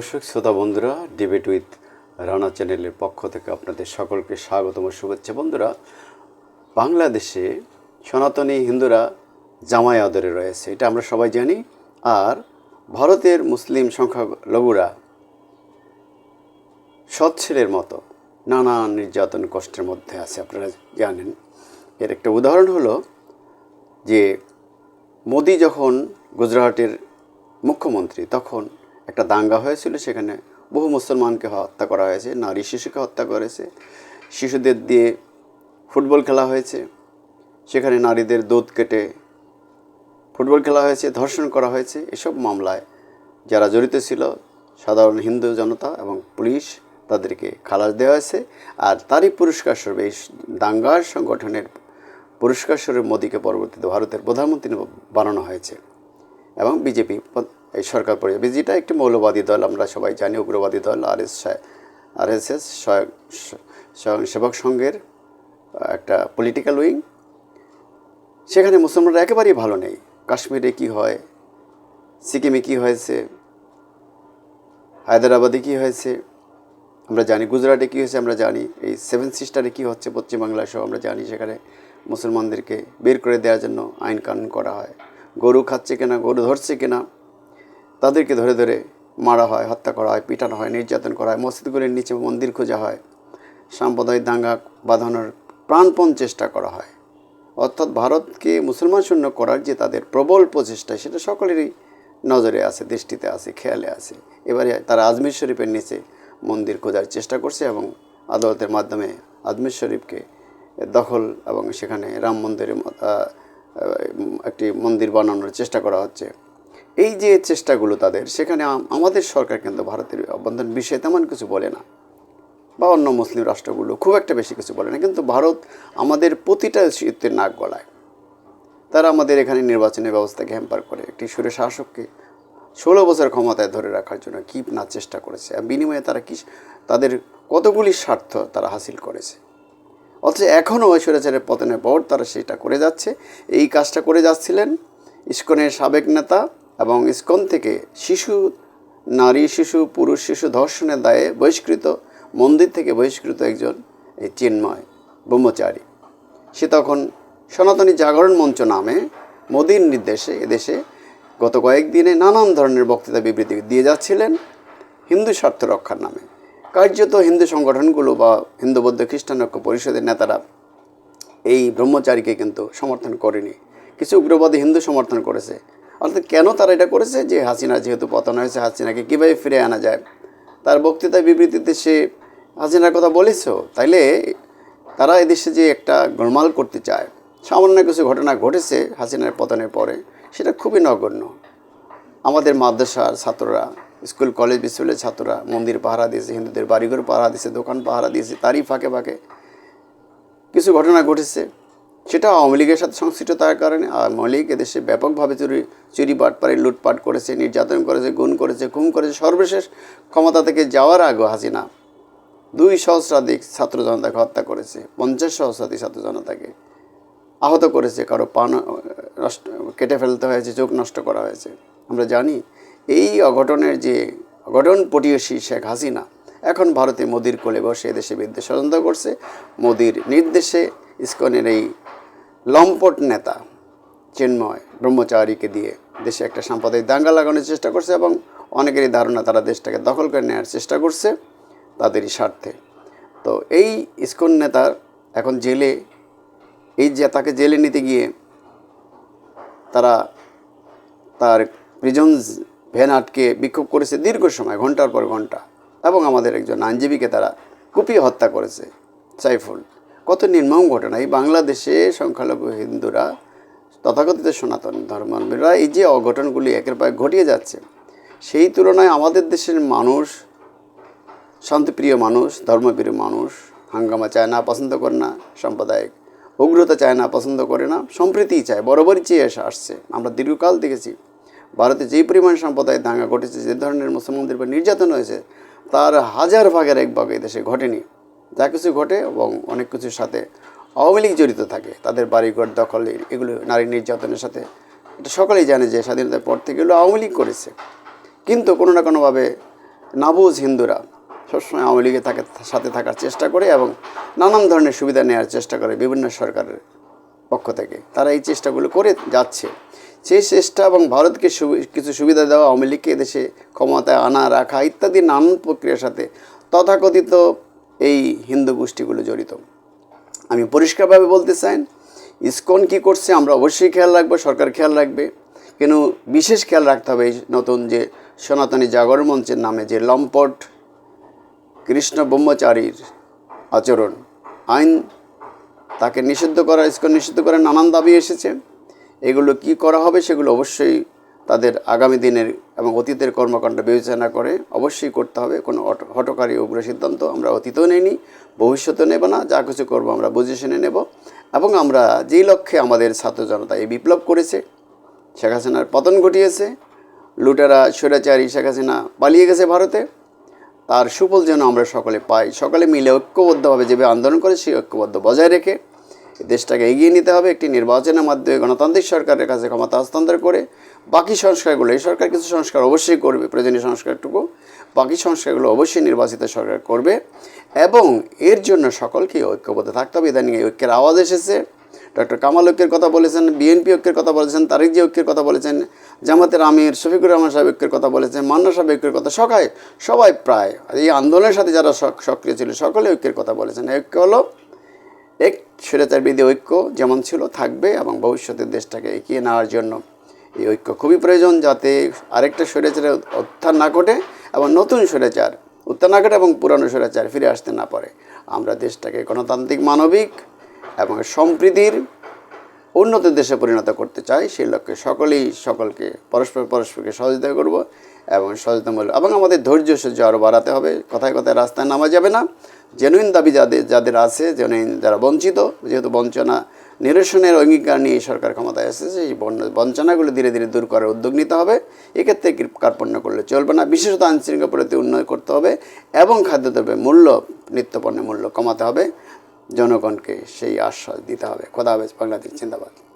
দর্শক, শ্রোতা বন্ধুরা ডিবেট উইথ রানা চ্যানেলের পক্ষ থেকে আপনাদের সকলকে স্বাগতম, শুভেচ্ছা। বন্ধুরা, বাংলাদেশে সনাতনী হিন্দুরা জামাই আদরে রয়েছে, এটা আমরা সবাই জানি। আর ভারতের মুসলিম সংখ্যালঘুরা সৎ ছেলের মতো, নানা নির্যাতন কষ্টের মধ্যে আছে, আপনারা জানেন। এর একটা উদাহরণ হলো যে মোদি যখন গুজরাটের মুখ্যমন্ত্রী, তখন একটা দাঙ্গা হয়েছিল, সেখানে বহু মুসলমানকে হত্যা করা হয়েছে, নারী শিশুকে হত্যা করেছে, শিশুদের দিয়ে ফুটবল খেলা হয়েছে, সেখানে নারীদের দুধ কেটে ফুটবল খেলা হয়েছে, ধর্ষণ করা হয়েছে, এসব মামলায় যারা জড়িত ছিল, সাধারণ হিন্দু জনতা এবং পুলিশ তাদেরকে খালাস দেওয়া হয়েছে, আর তারই পুরস্কার স্বরূপ এই দাঙ্গার সংগঠনের পুরস্কার স্বরূপ মোদীকে পরবর্তীতে ভারতের প্রধানমন্ত্রী বানানো হয়েছে এবং বিজেপি এই সরকার পরিষদ বিজেপিটা একটি মৌলবাদী দল, আমরা সবাই জানি উগ্রবাদী দল আর এস এস এস স্বয়ংসেবক সংঘের একটা পলিটিক্যাল উইং সেখানে মুসলমানরা একেবারেই ভালো নেই। কাশ্মীরে কি হয়, সিকিমে কি হয়েছে, হায়দ্রাবাদে কি হয়েছে, আমরা জানি গুজরাটে কী হয়েছে, আমরা জানি এই সেভেন সিস্টারে কী হচ্ছে পশ্চিমবাংলা সহ আমরা জানি। সেখানে মুসলমানদেরকে বের করে দেওয়ার জন্য আইন কানুন করা হয়। গরু খাচ্ছে কিনা, গরু ধরছে কিনা তাদেরকে ধরে ধরে মারা হয়, হত্যা করা হয়, পিটানো হয়, নির্যাতন করা হয়, মসজিদগুলির নিচে মন্দির খোঁজা হয়, সাম্প্রদায়িক দাঙ্গা বাঁধানোর প্রাণপণ চেষ্টা করা হয়। অর্থাৎ ভারতকে মুসলমান শূন্য করার যে তাদের প্রবল প্রচেষ্টা, সেটা সকলেরই নজরে আছে, দৃষ্টিতে আছে, খেয়ালে আছে। এবারে তারা আজমির শরীফের নিচে মন্দির খোঁজার চেষ্টা করছে এবং আদালতের মাধ্যমে আজমির শরীফকে দখল এবং সেখানে রাম মন্দিরের একটি মন্দির বানানোর চেষ্টা করা হচ্ছে। এই যে চেষ্টাগুলো তাদের, সেখানে আমাদের সরকার কিন্তু ভারতের অভ্যন্তরীণ বিষয়ে তেমন কিছু বলে না। বা অন্য মুসলিম রাষ্ট্রগুলো খুব একটা বেশি কিছু বলে না, কিন্তু ভারত আমাদের প্রতিটা শীতের নাক গলায়। তারা আমাদের এখানে নির্বাচনের ব্যবস্থাকে হ্যাম্পার করে, একটি সুরে শাসককে ষোলো বছর ক্ষমতায় ধরে রাখার জন্য কী না চেষ্টা করেছে, আর বিনিময়ে তারা কি তাদের কতগুলি স্বার্থ তারা হাসিল করেছে। অথচ এখনও ঐশ্বরাচারের পতনের পর তারা সেটা করে যাচ্ছে, এই কাজটা করে যাচ্ছিলেন ইস্কনের সাবেক নেতা এবং ইস্কন থেকে শিশু, নারী শিশু, পুরুষ শিশু ধর্ষণের দায়ে বহিষ্কৃত, মন্দির থেকে বহিষ্কৃত একজন এই চিন্ময় ব্রহ্মচারী। সে তখন সনাতনী জাগরণ মঞ্চ নামে মোদীর নির্দেশে এদেশে গত কয়েকদিনে নানান ধরনের বক্তৃতা বিবৃতি দিয়ে যাচ্ছিলেন হিন্দু স্বার্থ রক্ষার নামে। কার্যত হিন্দু সংগঠনগুলো বা হিন্দু বৌদ্ধ খ্রিস্টান ঐক্য পরিষদের নেতারা এই ব্রহ্মচারীকে কিন্তু সমর্থন করেনি। কিছু উগ্রবাদী হিন্দু সমর্থন করেছে। অর্থাৎ কেন তারা এটা করেছে? যে হাসিনা যেহেতু পতন হয়েছে, হাসিনাকে কীভাবে ফিরে আনা যায়? তার বক্তৃতা বিবৃতিতে সে হাসিনার কথা বলেছ তাইলে তারা এদেশে যে একটা গোলমাল করতে চায়, সামান্য কিছু ঘটনা ঘটেছে হাসিনার পতনের পরে, সেটা খুবই নগণ্য। আমাদের মাদ্রাসার ছাত্ররা, স্কুল, কলেজ বিশ্ববিদ্যালয়ের ছাত্ররা, মন্দির পাহারা দিয়েছে, হিন্দুদের বাড়িঘর পাহারা দিয়েছে, দোকান পাহারা দিয়েছে, তারই ফাঁকে ফাঁকে কিছু ঘটনা ঘটেছে। সেটা আওয়ামী লীগের সাথে সংশ্লিষ্ট থাকার কারণে আওয়ামী লীগ এদেশে ব্যাপকভাবে চুরি চুরি বাটপাড়ি লুটপাট করেছে, নির্যাতন করেছে গুণ করেছে, খুন করেছে, সর্বশেষ ক্ষমতা থেকে যাওয়ার আগে হাসিনা দুই সহস্রাধিক ছাত্র জনতাকে হত্যা করেছে, পঞ্চাশ সহস্রাধিক ছাত্র জনতাকে আহত করেছে, কারও পান নষ্ট, কেটে ফেলতে হয়েছে, চোখ নষ্ট করা হয়েছে। আমরা জানি এই অঘটনের যে অঘটন পটিয়সী শেখ হাসিনা, এখন ভারতে মোদির কোলে বসে দেশে বিদ্বেষ ষড়যন্ত্র করছে। মোদির নির্দেশে ইস্কনের এই লম্পট নেতা, চিন্ময় ব্রহ্মচারীকে দিয়ে দেশে একটা সাম্প্রদায়িক দাঙ্গা লাগানোর চেষ্টা করছে এবং অনেকেরই ধারণা তারা দেশটাকে দখল করে নেওয়ার চেষ্টা করছে তাদেরই স্বার্থে। তো এই ইস্কন নেতার এখন জেলে, এই যে তাকে জেলে নিতে গিয়ে তারা তার প্রিজন ভ্যান আটকে বিক্ষোভ করেছে দীর্ঘ সময়, ঘণ্টার পর ঘণ্টা এবং আমাদের একজন আইনজীবীকে তারা কুপিয়ে হত্যা করেছে, সাইফুল। কত নির্মম ঘটনা। এই বাংলাদেশে সংখ্যালঘু হিন্দুরা তথাকথিত সনাতন ধর্মাবলম্বীরা এই যে অঘটনগুলি একের পর ঘটিয়ে যাচ্ছে, সেই তুলনায় আমাদের দেশের মানুষ, শান্তিপ্রিয় মানুষ ধর্মপ্রিয় মানুষ, হাঙ্গামা চায় না, পছন্দ করে না, সাম্প্রদায়িক, উগ্রতা চায় না, পছন্দ করে না, সম্প্রীতিই চায়, বরাবরই চেয়ে এসে আসছে। আমরা দীর্ঘকাল দেখেছি, ভারতে যেই পরিমাণ সাম্প্রদায়িক দাঙ্গা ঘটেছে, যে ধরনের মুসলমানদের নির্যাতন হয়েছে, তার হাজার ভাগের এক ভাগ এই দেশে ঘটেনি। যা কিছু ঘটে এবং অনেক কিছুর সাথে আওয়ামী লীগ জড়িত থাকে, তাদের বাড়িঘর, দখল এগুলো নারী নির্যাতনের সাথে। এটা সকলেই জানে যে স্বাধীনতার পর থেকে এগুলো আওয়ামী লীগ করেছে। কিন্তু কোনো না কোনোভাবে নাবুজ হিন্দুরা সবসময় আওয়ামী লীগের থাকে, সাথে থাকার চেষ্টা করে এবং নানান ধরনের সুবিধা নেওয়ার চেষ্টা করে বিভিন্ন সরকারের পক্ষ থেকে। তারা এই চেষ্টাগুলো করে যাচ্ছে। সেই চেষ্টা এবং ভারতকে কিছু সুবিধা দেওয়া আওয়ামী লীগকে দেশে ক্ষমতায় আনা, রাখা ইত্যাদি নানান প্রক্রিয়ার সাথে তথাকথিত এই হিন্দু গোষ্ঠীগুলো জড়িত। আমি পরিষ্কারভাবে বলতে চাই, ইসকন কি করছে আমরা অবশ্যই খেয়াল রাখব, সরকার খেয়াল রাখবে। কেন বিশেষ খেয়াল রাখতে হবে এই নতুন যে সনাতনী জাগরণ মঞ্চের নামে যে লম্পট কৃষ্ণ ব্রহ্মচারীর আচরণ, আইন তাকে নিষিদ্ধ করা, ইসকন নিষিদ্ধ করার নানান দাবি এসেছে। এগুলো কি করা হবে সেগুলো অবশ্যই তাদের আগামী দিনের এবং অতীতের কর্মকাণ্ড বিবেচনা করে অবশ্যই করতে হবে। কোনো হট- হটকারী উগ্র সিদ্ধান্ত আমরা অতীতেও নেইনি, ভবিষ্যতেও নেব না, যা কিছু করব আমরা বুঝে শুনে নেব। এবং আমরা যেই লক্ষ্যে আমাদের ছাত্র জনতা এই বিপ্লব করেছে, শেখ হাসিনার পতন ঘটিয়েছে, লুটেরা, স্বৈরাচারী শেখ হাসিনা পালিয়ে গেছে ভারতে, তার সুফল যেন আমরা সকলে পাই। সকলে মিলে ঐক্যবদ্ধভাবে যেভাবে আন্দোলন করে, সেই ঐক্যবদ্ধ বজায় রেখে দেশটাকে এগিয়ে নিতে হবে, একটি নির্বাচনের মাধ্যমে গণতান্ত্রিক সরকারের কাছে ক্ষমতা হস্তান্তর করে বাকি সংস্কারগুলো, এই সরকার কিছু সংস্কার অবশ্যই করবে, প্রয়োজনীয় সংস্কারটুকু, বাকি সংস্কারগুলো অবশ্যই নির্বাচিত সরকার করবে এবং এর জন্য সকলকে ঐক্যবদ্ধ থাকতে হবে। ইদানিং এই ঐক্যের আওয়াজ এসেছে। ডক্টর কামাল ঐক্যের কথা বলেছেন, বিএনপি ঐক্যের কথা বলেছেন, তারিক জি ঐক্যের কথা বলেছেন, জামাতের আমির শফিকুর রহমান সাহেব ঐক্যের কথা বলেছেন, মান্না সাহেব ঐক্যের কথা, সবাই সবাই প্রায়, এই আন্দোলনের সাথে যারা সক- সক্রিয় ছিল, সকলে ঐক্যের কথা বলেছেন। ঐক্য হলো এক স্বৈরাচার বিধি ঐক্য যেমন ছিল, থাকবে এবং ভবিষ্যতের দেশটাকে এগিয়ে নেওয়ার জন্য। এই ঐক্য খুবই প্রয়োজন যাতে আরেকটা স্বৈরাচারের উত্থান না ঘটে এবং নতুন স্বৈরাচার, উত্থান না ঘটে এবং পুরানো স্বৈরাচার ফিরে আসতে না পারে। আমরা দেশটাকে গণতান্ত্রিক, মানবিক এবং সম্প্রীতির উন্নত দেশে পরিণত করতে চাই। সেই লক্ষ্যে সকলেই সকলকে, পরস্পর পরস্পরকে সহযোগিতা করব এবং সচেতনমূলক এবং আমাদের ধৈর্য সহ্য আরও বাড়াতে হবে। কথায় কথায় রাস্তায় নামা যাবে না। জেনুইন দাবি যাদের যাদের আছে, জেনুইন যারা বঞ্চিত, যেহেতু বঞ্চনা নিরসনের অঙ্গীকার নিয়ে সরকার ক্ষমতায় এসেছে, সেই বঞ্চনাগুলো ধীরে ধীরে দূর করার উদ্যোগ নিতে হবে। এক্ষেত্রে কৃ- কার্পণ্য করলে চলবে না। বিশেষত আইনশৃঙ্খলা প্রতি উন্নয়ন করতে হবে এবং খাদ্যদ্রব্যের মূল্য, নিত্যপণ্যের মূল্য কমাতে হবে। জনগণকে সেই আশ্বাস দিতে হবে। খোদা হাফেজ, বাংলাদেশ জিন্দাবাদ।